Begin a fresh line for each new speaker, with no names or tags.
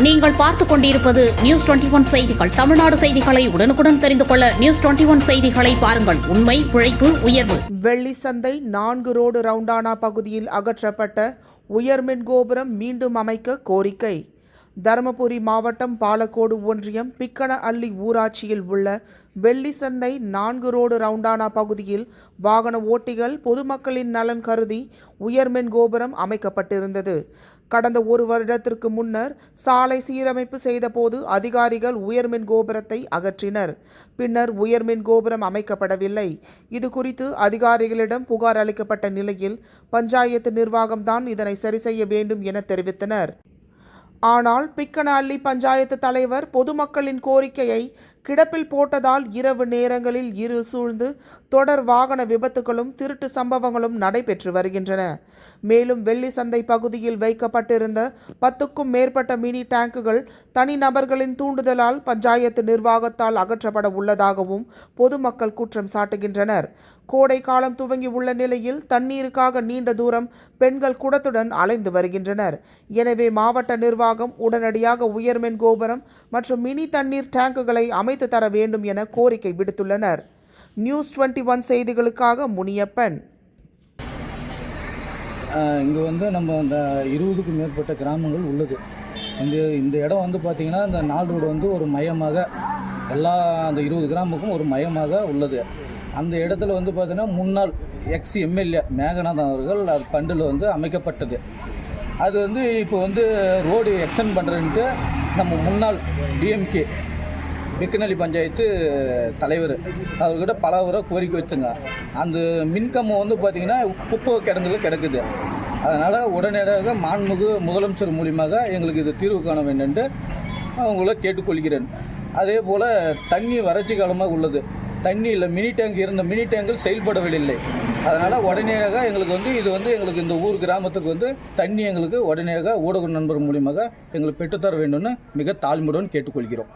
நீங்கள் பார்த்துக் கொண்டிருப்பது நியூஸ் டுவெண்டி ஒன் செய்திகள். தமிழ்நாடு செய்திகளை உடனுக்குடன் தெரிந்து கொள்ள நியூஸ் டுவெண்டி ஒன் செய்திகளை பாருங்கள். உண்மை உழைப்பு உயர்வு.
வெள்ளி சந்தை நான்கு ரோடு ரவுண்டானா பகுதியில் அகற்றப்பட்ட உயர்மின் கோபுரம் மீண்டும் அமைக்க கோரிக்கை. தருமபுரி மாவட்டம் பாலக்கோடு ஒன்றியம் பிக்கன அள்ளி ஊராட்சியில் உள்ள வெள்ளி சந்தை நான்கு ரோடு ரவுண்டானா பகுதியில் வாகன ஓட்டிகள் பொதுமக்களின் நலன் கருதி உயர்மின் கோபுரம் அமைக்கப்பட்டிருந்தது. கடந்த ஒரு வருடத்திற்கு முன்னர் சாலை சீரமைப்பு செய்தபோது அதிகாரிகள் உயர்மின் கோபுரத்தை அகற்றினர். பின்னர் உயர்மின் கோபுரம் அமைக்கப்படவில்லை. இது குறித்து அதிகாரிகளிடம் புகார் அளிக்கப்பட்ட நிலையில் பஞ்சாயத்து நிர்வாகம்தான் இதனை சரி செய்ய வேண்டும் என தெரிவித்தனர். ஆனால் பிக்கனஅள்ளி பஞ்சாயத்து தலைவர் பொதுமக்களின் கோரிக்கையை கிடப்பில் போட்டதால் இரவு நேரங்களில் இருள் சூழ்ந்து தொடர் வாகன விபத்துகளும் திருட்டு சம்பவங்களும் நடைபெற்று வருகின்றன. மேலும் வெள்ளி சந்தை பகுதியில் வைக்கப்பட்டிருந்த பத்துக்கும் மேற்பட்ட மினி டேங்குகள் தனிநபர்களின் தூண்டுதலால் பஞ்சாயத்து நிர்வாகத்தால் அகற்றப்பட உள்ளதாகவும் பொதுமக்கள் குற்றம் சாட்டுகின்றனர். கோடை காலம் துவங்கி உள்ள நிலையில் தண்ணீருக்காக நீண்ட தூரம் பெண்கள் குடத்துடன் அலைந்து வருகின்றனர். எனவே மாவட்ட நிர்வாகம் உடனடியாக உயர்மின் கோபுரம் மற்றும் மினி தண்ணீர் டேங்குகளை அமைத்து தர வேண்டும் என கோரிக்கை விடுத்துள்ளனர். நியூஸ் டுவெண்ட்டி ஒன் செய்திகளுக்காக முனியப்பன்.
இங்கே வந்து நம்ம அந்த இருபதுக்கும் மேற்பட்ட கிராமங்கள் உள்ளது. இந்த இந்த இடம் வந்து பார்த்திங்கன்னா இந்த நாள் ரோடு வந்து ஒரு மையமாக எல்லா அந்த இருபது கிராமுக்கும் ஒரு மையமாக உள்ளது. அந்த இடத்துல வந்து பார்த்திங்கன்னா முன்னாள் எக்ஸ் எம்எல்ஏ மேகநாதன் அவர்கள் அது பண்டில் வந்து அமைக்கப்பட்டது. அது வந்து இப்போ வந்து ரோடு எக்ஸ்டெண்ட் பண்ணுறதுன்ட்டு நம்ம முன்னாள் டிஎம்கே மிக்கநல்லி பஞ்சாயத்து தலைவர். அவர்கிட்ட பல முறை கோரிக்கை வச்சுங்க. அந்த மின்கம்பம் வந்து பார்த்திங்கன்னா குப்பை கிடங்குல கிடக்குது. அதனால் உடனடியாக மாண்புமிகு முதலமைச்சர் மூலியமாக எங்களுக்கு இது தீர்வு காண வேண்டும் என்று அவங்கள கேட்டுக்கொள்கிறேன். அதே போல் தண்ணி வறட்சி காலமாக உள்ளது. தண்ணி இல்லை மினி டேங்க் இருந்த மினி டேங்கில் செயல்படவில்லை. அதனால் உடனடியாக எங்களுக்கு வந்து இது வந்து எங்களுக்கு இந்த ஊர் கிராமத்துக்கு வந்து தண்ணி எங்களுக்கு உடனடியாக ஊடக நண்பர் மூலியமாக எங்களுக்கு பெற்றுத்தர வேண்டும்னு மிக தாழ்மையுடன் கேட்டுக்கொள்கிறோம்.